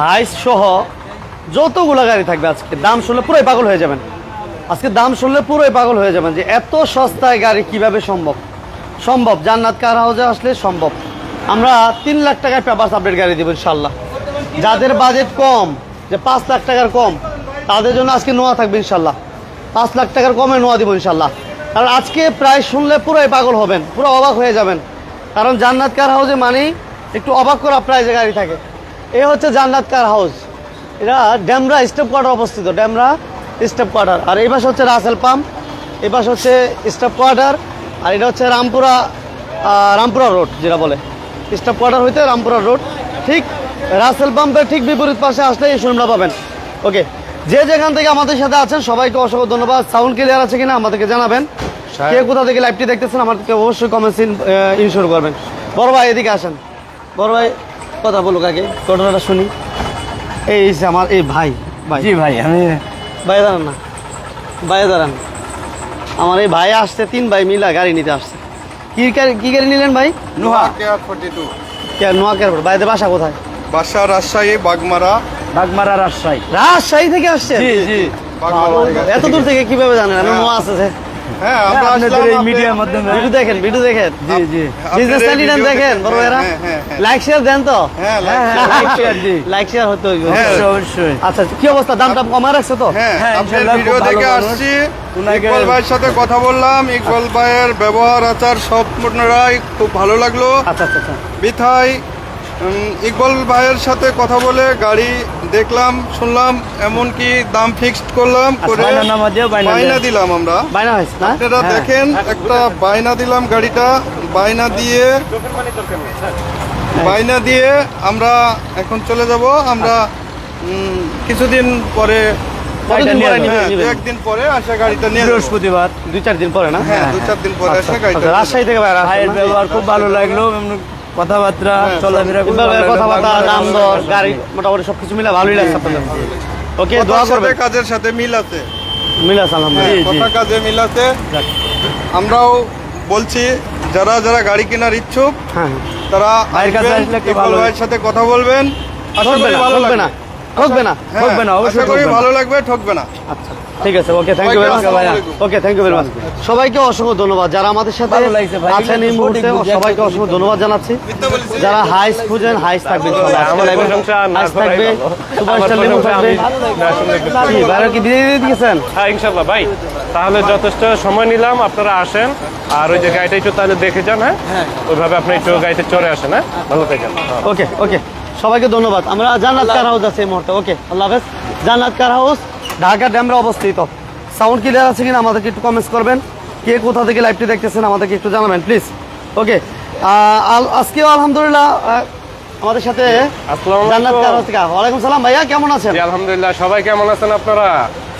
হাইস সহ যতগুলো গাড়ি থাকবে আজকে, দাম শুনলে পুরোই পাগল হয়ে যাবেন। আজকে দাম শুনলে পুরোই পাগল হয়ে যাবেন যে এত সস্তায় গাড়ি কীভাবে সম্ভব? সম্ভব, জান্নাত কার হাউজে আসলে সম্ভব। আমরা তিন লাখ টাকায় পেপার আপডেট গাড়ি দেবো ইনশাল্লাহ যাদের বাজেট কম, যে পাঁচ লাখ টাকার কম, তাদের জন্য আজকে নোয়া থাকবে ইনশাল্লাহ পাঁচ লাখ টাকার কমে নোয়া দিব ইনশাল্লাহ কারণ আজকে প্রায় শুনলে পুরোই পাগল হবেন, পুরো অবাক হয়ে যাবেন। কারণ জান্নাত কার হাউজে মানেই একটু অবাক করা প্রাইজে গাড়ি থাকে। এ হচ্ছে জান্নাত কার হাউস। এটা ড্যামরা স্টেপ কোয়ার্টার অবস্থিত ড্যামরা স্টেপ কোয়ার্টার। আর এই পাশে হচ্ছে রাসেল পাম্প এই পাশে হচ্ছে স্টেপ কোয়ার্টার আর এটা হচ্ছে রামপুরা রামপুরা রোড যেটা বলে। স্টেপ কোয়ার্টার হইতে রামপুরা রোড। ঠিক রাসেল পাম্পের ঠিক বিপরীত পাশে আসলে এই শোরুমটা পাবেন। ওকে যে যেখান থেকে আমাদের সাথে আছেন সবাইকে অসংখ্য ধন্যবাদ। সাউন্ড ক্লিয়ার আছে কিনা আমাদেরকে জানাবেন। কে কোথা থেকে লাইভটি দেখতেছেন আমাদেরকে অবশ্যই কমেন্টস ইনশোর করবেন। বড় ভাই এদিকে আসেন। বড় ভাই কথা বলুক আগে ঘটনাটা শুনি। এই যে আমার এই ভাই ভাই। জি ভাই আমি ভাই দাঁড়ান না। ভাই দাঁড়ান। আমার এই ভাই আসছে তিন ভাই মিলা গাড়ি নিতে আসছে। কি গাড়ি কি গাড়ি নিলেন ভাই? নোহা। নোয়া কেয়ার ভাইদের বাসা কোথায়? বাসা রাজশাহী বাগমারা। বাগমারা রাজশাহী। রাজশাহী থেকে আসছে জি জি। এত দূর থেকে কীভাবে জানেন? আমি নোয়া আছে। হ্যাঁ আমরা আপনাদের এই মিডিয়ার মাধ্যমে। ভিডিও দেখেন ভিডিও দেখেন। জি জি। বিজনেস এই দেখেন বড় ভাইরা। হ্যাঁ, হ্যাঁ, হ্যাঁ। লাইক শেয়ার দেন তো। হ্যাঁ হ্যাঁ, লাইক- হ্যাঁ, like লাইক শেয়ার হতে হইবে। হ্যাঁ। অবশ্যই আচ্ছা কি অবস্থা? দামটা কমা রাখছো তো? হ্যাঁ হ্যাঁ, আপনার ভিডিও দেখে আসছি। ইকবাল ভাইয়ের সাথে কথা বললাম। ইকবাল ভাইয়ের ব্যবহার আচার সব খুব ভালো লাগল। আচ্ছা আচ্ছা আচ্ছা। বিথাই উম, ইকবাল ভাইয়ের সাথে কথা বলে গাড়ি দেখলাম শুনলাম এমনকি দাম ফিক্সড করলাম করে বাইনা বাইনা দেয়। দিলাম আমরা বাইনা হয়েছে না আপনারা হ্যাঁ। দেখেন একটা বাইনা দিলাম গাড়িটা বাইনা দিয়ে বাইনা দিয়ে আমরা এখন চলে যাব আমরা কিছুদিন পরে? হ্যাঁ, দু একদিন পরে আসা গাড়িটা নিয়ে। বৃহস্পতিবার দুই চার দিন পরে না হ্যাঁ দু চার দিন পরে আচ্ছা, আসা গাড়িটা আচ্ছা, রাজশাহী থেকে ভাইয়ের ব্যবহার খুব ভালো লাগল কথাবার্তা হ্যাঁ, চলাফেরা কথাবার্তা দাম দর গাড়ি মোটামুটি সবকিছু মিলে ভালোই লাগছে আপনাদের ওকে দোয়া করবেন। কাজের সাথে মিল আছে। মিল আছে হ্যাঁ, আলহামদুলিল্লাহ কথা কাজে মিল আছে। আমরাও বলছি যারা যারা গাড়ি কেনার ইচ্ছুক হ্যাঁ তারা ভাইয়ের কাছে আসলে একটু ভালো ভাইয়ের সাথে কথা বলবেন। আশা করি ভালো ঠকবে না ঠকবে না হ্যাঁ, ঠকবে না, অবশ্যই। ভালো লাগবে ঠকবে না। আচ্ছা। ঠিক আছে okay thank you very much. Okay thank you very much সবাইকে অসংখ্য ধন্যবাদ। যারা আমাদের সাথে। আছেন এই মুহূর্তে সবাইকে অসংখ্য ধন্যবাদ জানাচ্ছি। যারা হাইস খুঁজেন হাইস থাকবে হাইস সুপারস্টার কি দিয়ে দিয়েছেন হ্যাঁ ভাই। তাহলে যথেষ্ট সময় নিলাম আপনারা আসেন। আর ওই যে গাড়িটা একটু তাহলে দেখে যান হ্যাঁ? ওইভাবে আপনি একটু গাড়িতে চড়ে আসেন হ্যাঁ? ভালো থাকেন। ওকে ওকে সবাইকে ধন্যবাদ। আমরা জান্নাত কার হাউস আছে এই মুহূর্তে। ওকে আল্লাহ হাফেজ। জান্নাত কার হাউস? ঢাকা ড্যামরা অবস্থিত। সাউন্ড ক্লিয়ার আছে কিনা আমাদেরকে একটু কমেন্টস করবেন। কে কোথা থেকে লাইভটি দেখতেছেন আমাদেরকে একটু জানাবেন প্লিজ ওকে আজকেও আলহামদুলিল্লাহ আমাদের সাথে ওয়ালাইকুম সালাম ভাইয়া কেমন আছেন? আলহামদুলিল্লাহ। সবাই কেমন আছেন আপনারা?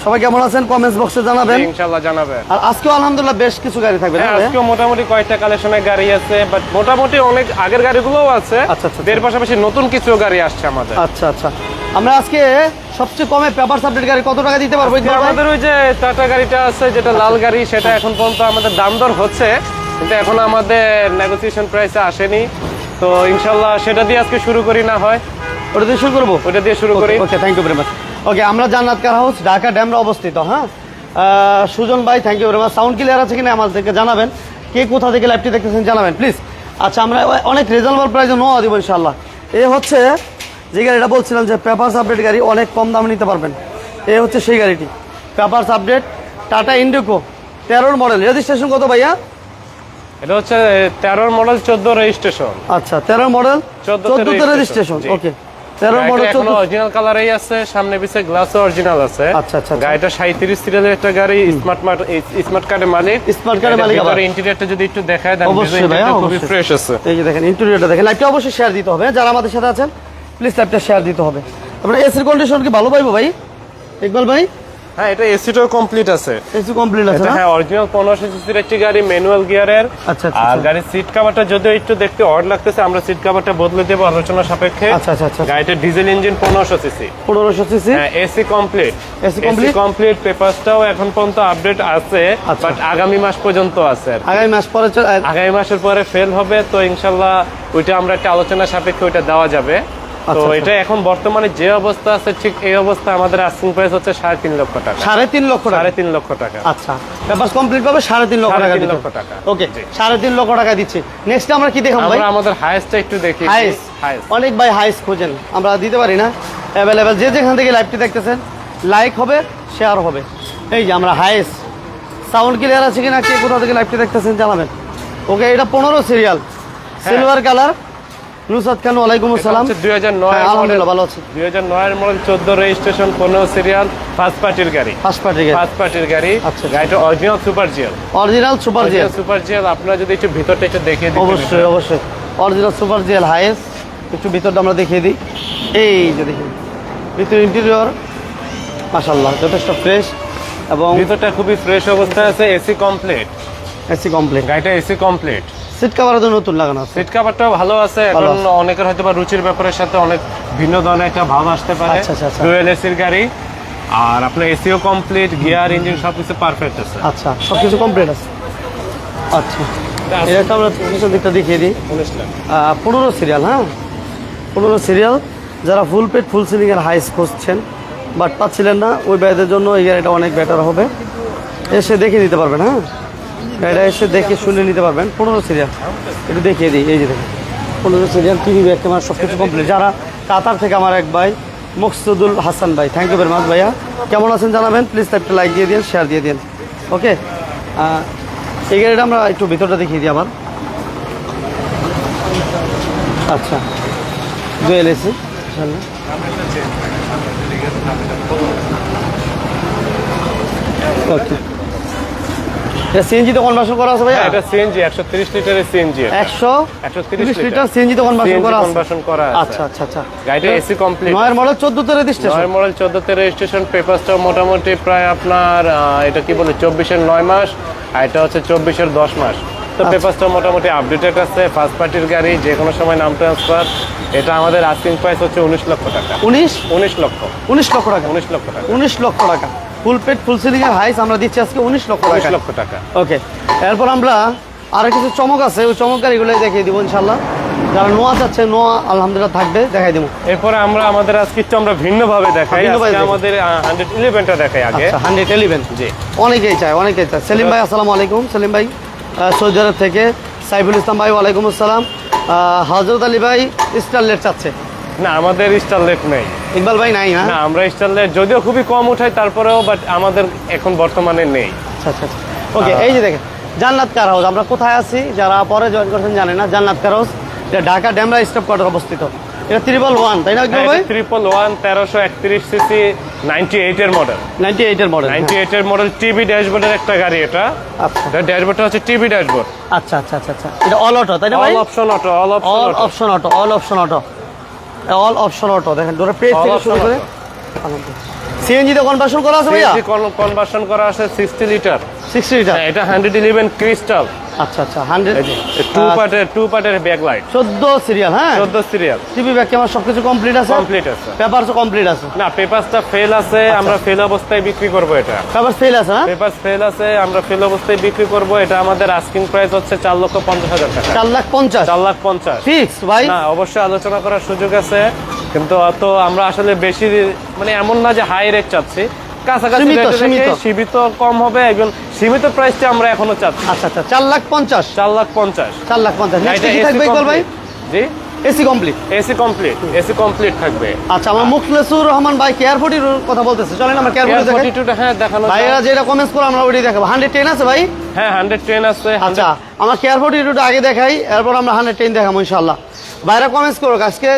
সবাই কেমন আছেন? কমেন্টস বক্সে জানাবেন। জি, ইনশাল্লাহ জানাবেন। আর আজকেও আলহামদুলিল্লাহ বেশ কিছু গাড়ি থাকবে হ্যাঁ আজকেও মোটামুটি কয়েকটা কালেকশনের গাড়ি আছে বাট মোটামুটি অনেক আগের গাড়িগুলোও আছে। আচ্ছা, আচ্ছা, এর পাশাপাশি নতুন কিছু গাড়ি আসছে আমাদের। আচ্ছা আচ্ছা। আমরা আজকে সবচেয়ে কমে পেপার সাবজেক্ট গাড়ি কত টাকা দিতে পারব? আমাদের ওই যে টাটা গাড়িটা আছে যেটা লাল গাড়ি সেটা এখন পর্যন্ত আমাদের দাম দর হচ্ছে কিন্তু এখন আমাদের নেগোসিয়েশন প্রাইসে আসেনি। তো ইনশাল্লাহ সেটা দিয়ে আজকে শুরু করি না হয় ওটা দিয়ে শুরু করব? ওটা দিয়ে শুরু করি। Okay thank you very much okay আমরা জান্নাত কার হাউস ঢাকা ড্যামরা অবস্থিত হ্যাঁ? সুজন ভাই thank you very much sound clear আছে কিনা আমাদেরকে জানাবেন? কে কোথা থেকে লাইভটি দেখতেছেন জানাবেন প্লিজ আচ্ছা আমরা অনেক রিজনেবল প্রাইসে নোয়া দিব ইনশাল্লাহ। এ হচ্ছে যে গাড়িটা বলছিলাম যে পেপারস আপডেট গাড়ি অনেক কম দামে নিতে পারবেন। এ হচ্ছে সেই গাড়িটি। পেপারস আপডেট টাটা ইন্ডিকো তেরোর মডেল রেজিস্ট্রেশন কত ভাইয়া? এটা হচ্ছে তেরোর মডেল চোদ্দ রেজিস্ট্রেশন আচ্ছা তেরো মডেল 14 তে চোদ্দোতে registration, রেজিস্ট্রেশন ওকে তেরো মডেল চোদ্দ অরিজিনাল কালারেই আছে সামনে পিছে গ্লাসও অরিজিনাল আছে। আচ্ছা, আচ্ছা, আচ্ছা। গাড়িটা সাঁত্রিশ সিরিয়ালের একটা গাড়ি স্মার্ট স্মার্ট কার্ডের মালিক। Smart card মালিক আবার। ইন্টেরিয়রটা যদি একটু দেখায় দেন অবশ্যই খুবই ফ্রেশ আছে। এই যে দেখেন ইন্টেরিয়রটা দেখেন অবশ্যই শেয়ার দিতে হবে যারা আমাদের সাথে আছেন প্লিজ লাইভটা শেয়ার দিতে হবে। তারপরে এসির কন্ডিশন কি ভালো পাইবো ভাই? ইকবাল ভাই? হ্যাঁ এটা এসিটাও কমপ্লিট আছে। এসি কমপ্লিট আছে হ্যাঁ অরিজিনাল পনেরোশো সিসির একটি গাড়ি ম্যানুয়াল গিয়ারের আচ্ছা, আচ্ছা, আর আচ্ছা। গাড়ির সিট কাভারটা যদিও একটু দেখতে অড লাগতেছে আমরা সিট কাভারটা বদলে দেবো আলোচনা সাপেক্ষে। আচ্ছা, আচ্ছা, আচ্ছা। গাড়িটা ডিজেল ইঞ্জিন পনেরোশো সিসি পনেরোশো সিসি হ্যাঁ AC complete AC complete? Complete পেপারসটাও এখন পর্যন্ত আপডেট আছে আচ্ছা। বাট আগামী মাস পর্যন্ত আছে আগামী মাস পরে আগামী মাসের পরে ফেল হবে তো ইনশাল্লাহ ওইটা আমরা একটা আলোচনা সাপেক্ষে ওইটা দেওয়া যাবে। তো আচ্ছা। এটা এখন বর্তমানে যে অবস্থা আছে ঠিক এই অবস্থা আমাদের আস্কিং প্রাইস হচ্ছে সাড়ে তিন লক্ষ টাকা। সাড়ে তিন লক্ষ সাড়ে তিন লক্ষ টাকা। আচ্ছা ব্যাপার কমপ্লিট পাবে সাড়ে তিন লক্ষ টাকা লক্ষ টাকা। ওকে সাড়ে তিন লক্ষ টাকা দিচ্ছি। নেক্সট আমরা কি দেখাবো ভাই? আমাদের হাইস্টটা একটু দেখি। হাইস হাইস্ট অনেক ভাই হাইস খোঁজেন। আমরা দিতে পারি না। অ্যাভেলেবেল যে যেখান থেকে লাইভটি দেখতেছেন লাইক হবে শেয়ার হবে। এই যে আমরা হাইস সাউন্ড ক্লিয়ার আছে কিনা কে কোথা থেকে লাইভটি দেখতেছেন জানাবেন। ওকে এটা পনেরো serial silver colour Nusad Khan ওয়ালাইকুম আসসালাম। দুই হাজার হ্যাঁ, নয় আলহামদুলিল্লাহ ভালো আছি। দুই হাজার নয়ের মডেল চোদ্দ রেজিস্ট্রেশন পনেরো সিরিয়াল ফার্স্ট পার্টির গাড়ি। ফার্স্ট পার্টি ফার্স্ট পার্টির গাড়ি। আচ্ছা। গাড়িটা original super GL original super GL super GL আপনারা যদি একটু ভিতরটা একটু দেখিয়ে দিতেন অবশ্যই অবশ্যই। অরিজিনাল সুপার জিএল হাইস একটু ভিতরটা আমরা দেখিয়ে দিই। এই যে দেখি ভিতর ইন্টেরিয়র মাশাল্লাহ যথেষ্ট ফ্রেশ এবং ভিতরটা খুবই ফ্রেশ অবস্থায় আছে এসি কমপ্লিট এসি কমপ্লিট গাড়িটা এসি কমপ্লিট সিট কাভারও তো নতুন লাগানো আছে। সিট কাভারটাও ভালো আছে এখন অনেকের হয়তো বা রুচির ব্যাপারের সাথে অনেক ভিন্ন ধরনের একটা ভাব আসতে পারে। আচ্ছা, আচ্ছা, আচ্ছা। ডুয়েল এসির গাড়ি আর আপনার এসিও কমপ্লিট গিয়ার ইঞ্জিন সবকিছু পারফেক্ট আছে। আচ্ছা সব কিছু কমপ্লিট আছে। আচ্ছা এটা আমরা পিছন দিকটা দেখিয়ে দিই। পনেরো সিরিয়াল হ্যাঁ? পনেরো সিরিয়াল যারা ফুল পেট ফুল সিলিং সিলিংয়ের হাইস খুঁজছেন বাট পাচ্ছিলেন না ওই ব্যয়দের জন্য এই গাড়িটা অনেক বেটার হবে। এসে দেখে নিতে পারবেন হ্যাঁ? গাড়িটা এসে দেখে শুনে নিতে পারবেন। পনেরো সিরিয়াল একটু দেখিয়ে দিই, এই যে দেখেন। পনেরো সিরিয়াল টিভি ব্যাগ ক্যামেরা সব কিছু কমপ্লিট যারা কাতার থেকে আমার এক ভাই, মকসুদুল হাসান ভাই। থ্যাংক ইউ ভেরি মাচ ভাইয়া। কেমন আছেন জানাবেন? প্লিজ একটা লাইক দিয়ে দিন শেয়ার দিয়ে দিন। ওকে এই গাড়িটা আমরা একটু ভিতরটা দেখিয়ে দিই আবার। আচ্ছা। জুয়েল এসি। ওকে এটা সিএনজিতে কনভার্সন করা আছে হ্যাঁ, এটা সিএনজি একশো তিরিশ লিটারের সিএনজি একশো 130 লিটার লিটার সিএনজিতে কনভার্সন করা আছে? conversion করা আছে। আচ্ছা আচ্ছা আচ্ছা। গাড়িটা এসি কমপ্লিট নয়ের মডেল চোদ্দ তেরে স্টেশন নয় মডেল চোদ্দতে রেজিস্ট্রেশন পেপারসটা মোটামুটি প্রায় আপনার এটা কি বলে চব্বিশের নয় মাস আর এটা হচ্ছে চব্বিশের দশ মাস। তো আচ্ছা। পেপারসটা মোটামুটি আপডেটেড আছে ফার্স্ট পার্টির গাড়ি যে কোনো সময় নাম ট্রান্সফার এটা আমাদের আস্কিং প্রাইস হচ্ছে উনিশ লক্ষ টাকা। উনিশ? উনিশ লক্ষ। উনিশ লক্ষ টাকা। উনিশ লক্ষ টাকা। উনিশ লক্ষ টাকা। ফুল পেট ফুল সিলিং এর হাইস আমরা দিচ্ছি আজকে উনিশ লক্ষ উনিশ টাকা লক্ষ টাকা। ওকে এরপর আমরা আরও কিছু চমক আছে ওই চমক গাড়িগুলো দেখিয়ে দিব ইনশাল্লাহ যারা নোয়া চাচ্ছে নোয়া আলহামদুলিল্লাহ থাকবে দেখাই দিব। এরপরে আমরা আমাদের আজকে একটু আমরা ভিন্নভাবে দেখাই। ভিন্নভাবে আমাদের হান্ড্রেড ইলেভেনটা দেখাই আগে। আচ্ছা হান্ড্রেড এলিভেন জি। অনেকেই চায় অনেকেই চায়। সেলিম ভাই আসসালামু আলাইকুম। সেলিম ভাই সৌদি আরব থেকে। সাইফুল ইসলাম ভাই ওয়ালাইকুম আসসালাম। হজরত আলী ভাই স্টারলেট চাচ্ছে। না আমাদের স্টারলেট নেই। ইকবাল ভাই নাই না না আমরা স্টারলেট যদিও খুবই কম উঠাই তারপরেও বাট আমাদের এখন বর্তমানে নেই। আচ্ছা আচ্ছা ওকে এই যে দেখেন জান্নাত কার হাউস আমরা কোথায় আছি? যারা পরে জয়েন করছেন জানেন না জান্নাত কার হাউস এটা ঢাকা ড্যামরা স্টপ কোয়ার্টার অবস্থিত। এটা ত্রিপল ওয়ান তাই না ইকবাল ভাই? ট্রিপল ওয়ান তেরোশো একত্রিশ সিসি নাইনটি এইটের মডেল নাইনটি এইটের মডেল নাইনটি এইটের মডেল টিভি ড্যাশবোর্ডের একটা গাড়ি এটা। আচ্ছা। ড্যাশবোর্ডটা হচ্ছে টিভি ড্যাশবোর্ড আচ্ছা আচ্ছা আচ্ছা আচ্ছা। এটা অল অটো তাই না all option auto all option all option auto all option auto all option auto দেখেন ধরে পেজ থেকে শুরু করে সিএনজি তে কনভার্সন করা আছে ভাইয়া? কনভার্সন করা আছে সিক্সটি লিটার সিক্সটি লিটার এটা হান্ড্রেড ইলেভেন ক্রিস্টাল আচ্ছা আচ্ছা হান্ড্রেড টু পার্টের টু পার্টের ব্যাক লাইট চোদ্দ সিরিয়াল হ্যাঁ? চোদ্দ সিরিয়াল টিভি ব্যাগ ক্যামেরা সব কিছু কমপ্লিট আছে? কমপ্লিট আছে। পেপারসও কমপ্লিট আছে? না পেপারসটা ফেল আছে আচ্ছা। আমরা ফেল অবস্থায় বিক্রি করব এটা। পেপার ফেল আছে হ্যাঁ? পেপার ফেল আছে আমরা ফেল অবস্থায় বিক্রি করব এটা আমাদের আস্কিং প্রাইস হচ্ছে চার লক্ষ পঞ্চাশ হাজার টাকা। চার লাখ পঞ্চাশ? চার লাখ পঞ্চাশ। ফিক্স ভাই। না অবশ্যই আলোচনা করার সুযোগ আছে কিন্তু অত আমরা আসলে বেশি মানে এমন না যে হাই রেট চাচ্ছি কাছাকাছি সীমিত, rate এ সীমিত। রেখে সীমিত কম হবে একজন সীমিত প্রাইসটা আমরা এখনও চাচ্ছি। আচ্ছা আচ্ছা চার লাখ পঞ্চাশ। চার লাখ পঞ্চাশ। চার লাখ পঞ্চাশ। নেক্সট গাড়িটা কি AC থাকবে ইকবাল ভাই? জি? AC complete AC complete AC complete থাকবে। আচ্ছা আমার মুখলেসুর রহমান ভাই কেয়ার ফোর্টির কথা বলতেছে। চলেন আমরা কেয়ার ফোর্টি দেখাই 42 হ্যাঁ দেখানো যায়। যেটা কমেন্টস করে আমরা ওইটাই দেখাবো। হান্ড্রেড টেন আছে ভাই? হ্যাঁ হান্ড্রেড টেন আছে আচ্ছা আমার কেয়ার ফোর্টি আগে দেখাই এরপর আমরা হান্ড্রেড টেন দেখাবো ইনশাল্লাহ ভাইরা কমেন্টস করো আজকে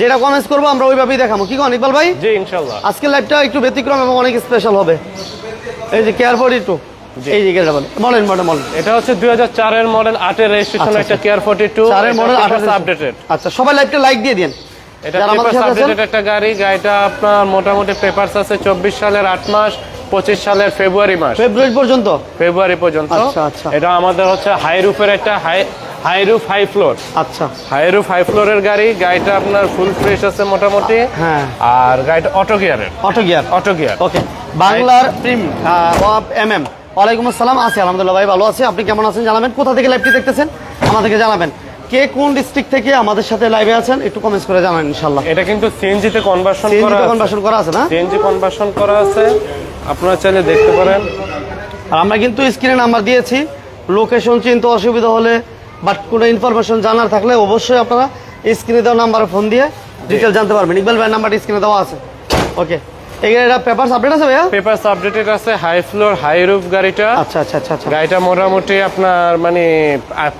যেটা কমেন্টস করব আমরা ওইভাবেই দেখাবো। কি কন ইকবাল ভাই? জি ইনশাল্লাহ। আজকে লাইভটা একটু ব্যতিক্রম এবং অনেক স্পেশাল হবে। এই যে কেয়ার ফোর্টি টু এই যে বলেন। এটা হচ্ছে রেজিস্ট্রেশন একটা। কেয়ার মডেল আপডেটেড আচ্ছা সবাই লাইক দিয়ে দিন এটা আপডেটেড একটা গাড়ি। গাড়িটা আপনার মোটামুটি পেপারস আছে চব্বিশ সালের আট মাস পঁচিশ সালের ফেব্রুয়ারি মাস। ফেব্রুয়ারি পর্যন্ত? ফেব্রুয়ারি পর্যন্ত। আচ্ছা, আচ্ছা। এটা আমাদের হচ্ছে হাই রুফের একটা high high roof high floor আচ্ছা। হাই রুফ হাই ফ্লোরের গাড়ি গাড়িটা আপনার ফুল ফ্রেশ আছে মোটামুটি। হ্যাঁ। আর গাড়িটা অটো গিয়ারের auto gear auto gear okay বাংলার প্রিম এম এম ওয়ালাইকুম আসসালাম। আছি আলহামদুলিল্লাহ ভাই ভালো আছি। আপনি কেমন আছেন জানাবেন? কোথা থেকে লাইভটি দেখতেছেন? আমাদেরকে জানাবেন। কে কোন ডিস্ট্রিক্ট থেকে আমাদের সাথে লাইভে আছেন? একটু কমেন্টস করে জানান ইনশাল্লাহ এটা কিন্তু সিএনজি তে কনভার্সন করা সিএনজি আছে। কনভার্সন করা আছে না? সিএনজি কনভার্সন করা আছে। আপনারা চাইলে দেখতে পারেন। আর আমরা কিন্তু স্ক্রিনে নাম্বার দিয়েছি। লোকেশন চিনতে অসুবিধা হলে বাট কোনো ইনফরমেশন জানার থাকলে অবশ্যই আপনারা স্ক্রিনে দেওয়া নাম্বারে ফোন দিয়ে ডিটেল জানতে পারবেন। ইকবাল ভাই নাম্বারটা স্ক্রিনে দেওয়া আছে। ওকে এটা পেপারস আপডেট আছে ভাইয়া? পেপারস আপডেটেড আছে হাই ফ্লোর হাই রুফ গাড়িটা। আচ্ছা আচ্ছা আচ্ছা আচ্ছা। গাড়িটা মোটামুটি আপনার মানে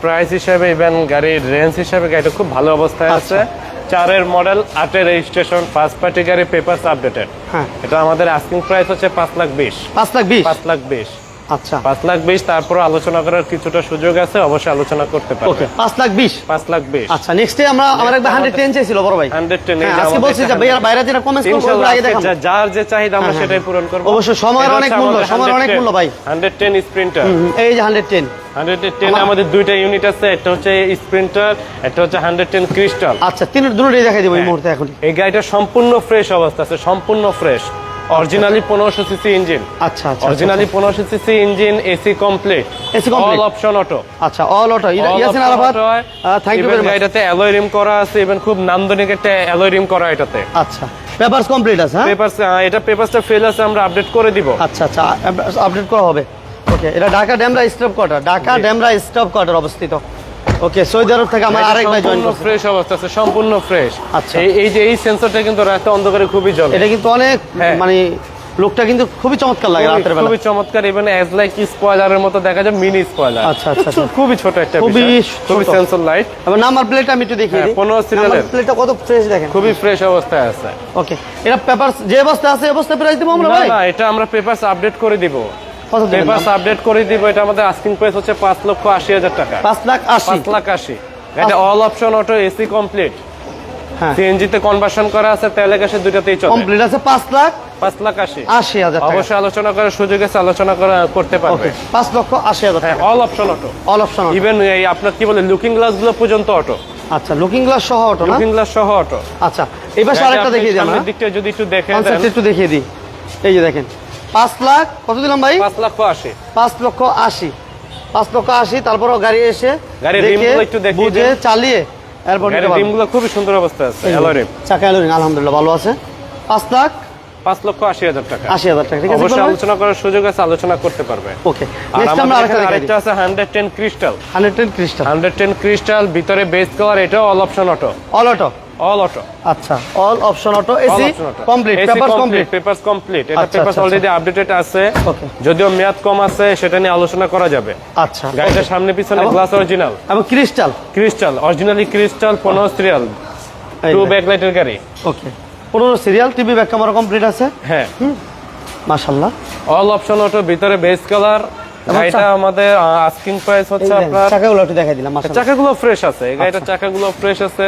প্রাইস হিসাবে ইভেন গাড়ির রেঞ্জ হিসাবে গাড়িটা খুব ভালো অবস্থায় আছে। চারের মডেল আটের রেজিস্ট্রেশন ফার্স্ট পার্টি গাড়ি পেপারস আপডেটেড এটা আমাদের আস্কিং প্রাইস হচ্ছে পাঁচ লাখ বিশ। পাঁচ লাখ বিশ? পাঁচ লাখ বিশ। আচ্ছা। পাঁচ লাখ বিশ তারপর আলোচনা করার কিছুটা সুযোগ আছে অবশ্যই আলোচনা করতে ওকে পাঁচ লাখ বিশ? পাঁচ লাখ বিশ। আচ্ছা নেক্সটে আমরা আমার একবার হান্ড্রেড টেন চাইছিল বড় ভাই। 110 হ্যাঁ এই যে আজকে বলছি যে ভাইয়া বাইরে যেটা কমেন্টস করব আগে দেখাবো যার যে চাহিদা আমরা হ্যাঁ, সেটাই পূরণ করব। অবশ্যই সময়ের অনেক মূল্য, সময়ের অনেক মূল্য ভাই। হান্ড্রেড টেন স্প্রিন্টার এই যে হান্ড্রেড টেন হান্ড্রেড টেন আমাদের দুইটা ইউনিট আছে একটা হচ্ছে স্প্রিন্টার একটা হচ্ছে হান্ড্রেড টেন ক্রিস্টাল আচ্ছা তিন দুটোই দেখাই দেবো এই হ্যাঁ। মুহূর্তে এখন এই গাড়িটা সম্পূর্ণ ফ্রেশ অবস্থা আছে সম্পূর্ণ ফ্রেশ অরিজিনালি পনেরোশো সিসি ইঞ্জিন আচ্ছা আচ্ছা অরিজিনালি পনেরোশো CC engine AC complete AC complete? All option auto আচ্ছা all auto Yasin Arafat thank you very much গাড়িটাতে অ্যালয় রিম করা আছে ইভেন খুব নান্দনিক একটা অ্যালয় রিম করা এটাতে। আচ্ছা পেপারস কমপ্লিট আছে হ্যাঁ? পেপারস এটা পেপারসটা ফেল আছে আমরা আপডেট করে দিব। আচ্ছা আচ্ছা আপডেট করা হবে। ওকে এটা Dhaka Demra staff quarter Dhaka Demra staff quarter অবস্থিত। ওকে সৌদি আরব থেকে আমার আরেক ভাই জয়েন করছে। ফ্রেশ অবস্থা আছে সম্পূর্ণ ফ্রেশ আচ্ছা। এই যে এই সেন্সরটা কিন্তু রাতে অন্ধকারে খুবই জ্বলে। এটা কিন্তু অনেক হ্যাঁ। মানে লোকটা কিন্তু খুবই চমৎকার লাগে রাতের বেলা। খুবই চমৎকার ইভেন অ্যাজ লাইক স্পয়লারের মতো দেখা যায় মিনি স্পয়লার আচ্ছা, আচ্ছা, আচ্ছা। খুবই ছোট একটা খুবই খুবই সেন্সর লাইট এবার নাম্বার প্লেট আমি একটু দেখিয়ে হ্যাঁ, দিই। 15 serial নাম্বার এর। প্লেটটা কত ফ্রেশ দেখেন? খুবই ফ্রেশ অবস্থায় আছে। ওকে এটা পেপারস যে অবস্থা আছে অবস্থায় প্রাইস দিব আমরা ভাই? না এটা আমরা পেপারস আপডেট করে দিব। কত পেপারস আপডেট করে দিব এটা আমাদের আস্কিং প্রাইস হচ্ছে পাঁচ লক্ষ আশি হাজার টাকা। পাঁচ লাখ আশি। পাঁচ লাখ আশি। এটা all option auto AC complete হ্যাঁ। সিএনজি তে কনভার্সন করা আছে তেলে গ্যাসে দুটাতেই চলে কমপ্লিট আছে পাঁচ লাখ পাঁচ লাখ আশি। আশি হাজার টাকা। অবশ্যই আলোচনা করার সুযোগ আছে আলোচনা করা করতে পারবে। ওকে পাঁচ লক্ষ আশি হাজার হ্যাঁ টাকা। All option auto all option even এই আপনার কি বলে লুকিং গ্লাসগুলো পর্যন্ত অটো আচ্ছা লুকিং গ্লাস সহ অটো না? লুকিং গ্লাস সহ অটো আচ্ছা পাশে আরেকটা দেখিয়ে আমরা। দিকটা যদি একটু দেখেন কনসেপ্ট একটু দেখিয়ে দিই। এই যে দেখেন। পাঁচ লাখ কত দিলাম ভাই? পাঁচ লক্ষ আশি। পাঁচ লক্ষ আশি। পাঁচ লক্ষ আশি তারপরও গাড়ি এসে বুঝে চালিয়ে এরপর। রিমগুলো খুবই সুন্দর আছে চাকা আলহামদুলিল্লাহ ভালো আছে। পাঁচ লাখ? পাঁচ লক্ষ আশি হাজার টাকা। আশি হাজার টাকা ঠিক আছে অবশ্যই আলোচনা করার সুযোগ আছে আলোচনা করতে পারবে। ওকে নেক্সট আমরা আরেকটা আরেকটা আছে হান্ড্রেড টেন ক্রিস্টাল ভিতরে বেস কালার এটাও all option auto all auto all auto আচ্ছা all option auto AC complete paper complete papers complete এটা পেপারস অলরেডি আপডেটেড আছে। যদিও মেয়াদ কম আছে সেটা নিয়ে আলোচনা করা যাবে। আচ্ছা সামনে পিছনে গ্লাস অরিজিনাল এবং ক্রিস্টাল ক্রিস্টাল অরিজিনালি ক্রিস্টাল পনেরো সিরিয়াল টু ব্যাকলাইটের গাড়ি। ওকে পনেরো serial TV back camera complete আছে? হ্যাঁ। অল অপশন অটো ভিতরে বেস কালার গাড়িটা আমাদের আস্কিং প্রাইস হচ্ছে আপনার চাকাগুলো একটু দেখাই দিলাম চাকাগুলো ফ্রেশ আছে। গাড়িটার আচ্ছা। চাকাগুলো ফ্রেশ আছে।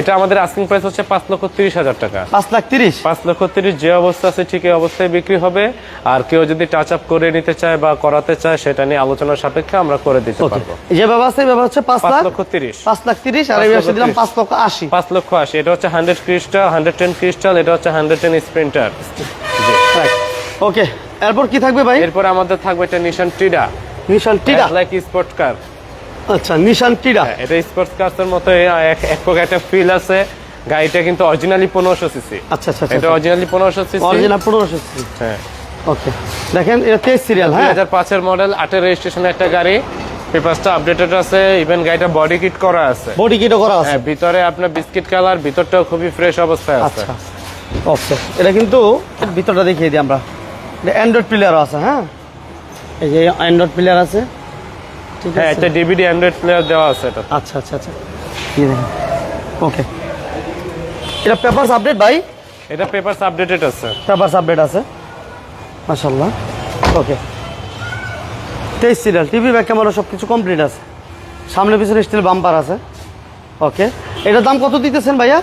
এটা আমাদের আস্কিং প্রাইস হচ্ছে পাঁচ লক্ষ তিরিশ হাজার টাকা। পাঁচ লাখ তিরিশ? পাঁচ লক্ষ তিরিশ যে অবস্থা আছে ঠিক এই অবস্থায় বিক্রি হবে। আর কেউ যদি টাচ আপ করে নিতে চায় বা করাতে চায় সেটা নিয়ে আলোচনার সাপেক্ষে আমরা করে দিতে পারব। যে ব্যবস্থা ব্যবস্থা হচ্ছে পাঁচ লক্ষ তিরিশ। পাঁচ লাখ তিরিশ আর এই দিলাম পাঁচ লক্ষ আশি। পাঁচ লক্ষ আশি। এটা হচ্ছে hundred crystal hundred ten crystal এটা হচ্ছে হান্ড্রেড টেন স্প্রিন্টার ওকে এরপর কি থাকবে ভাই? এরপর আমাদের থাকবে একটা নিশান টিডা নিশান টিডা লাইক স্পোর্ট কার আচ্ছা নিশান টিডা এটা স্পোর্টস কার্সের মতো এক- এক প্রকার একটা ফিল আছে। গাড়িটা কিন্তু অরিজিনালি পনেরোশো সিসি আচ্ছা আচ্ছা এটা অরিজিনালি পনেরোশো সিসি অরিজিনাল পনেরোশো হ্যাঁ। ওকে দেখেন এটা তেইশ সিরিয়াল হ্যাঁ? হাজার পাঁচের মডেল আটের রেজিস্ট্রেশন একটা গাড়ি। পেপারসটা আপডেটেড আছে ইভেন গাড়িটা বডি কিট করা আছে। বডি কিটও করা আছে? হ্যাঁ ভিতরে আপনার বিস্কিট কালার ভিতরটাও খুবই ফ্রেশ অবস্থায় আছে। আচ্ছা। ওকে এটা কিন্তু ভিতরটা দেখিয়ে দিই আমরা। অ্যান্ড্রয়েড প্লেয়ারও আছে হ্যাঁ? এই যে অ্যান্ড্রয়েড প্লেয়ার আছে। হ্যাঁ একটা ডিভিডি অ্যান্ড্রয়েড প্লেয়ার দেওয়া আছে এটা। আচ্ছা আচ্ছা আচ্ছা। দেখেন। ওকে এটা পেপারস আপডেট ভাই? এটা পেপারস আপডেটেড আছে। পেপারস আপডেট আছে। মাশাল্লাহ ওকে তেইশ সিরিয়াল টিভি ব্যাক ক্যামেরা সব কিছু কমপ্লিট আছে। সামনে পিছনে স্টিল বাম্পার আছে। ওকে এটার দাম কত দিতেছেন ভাইয়া?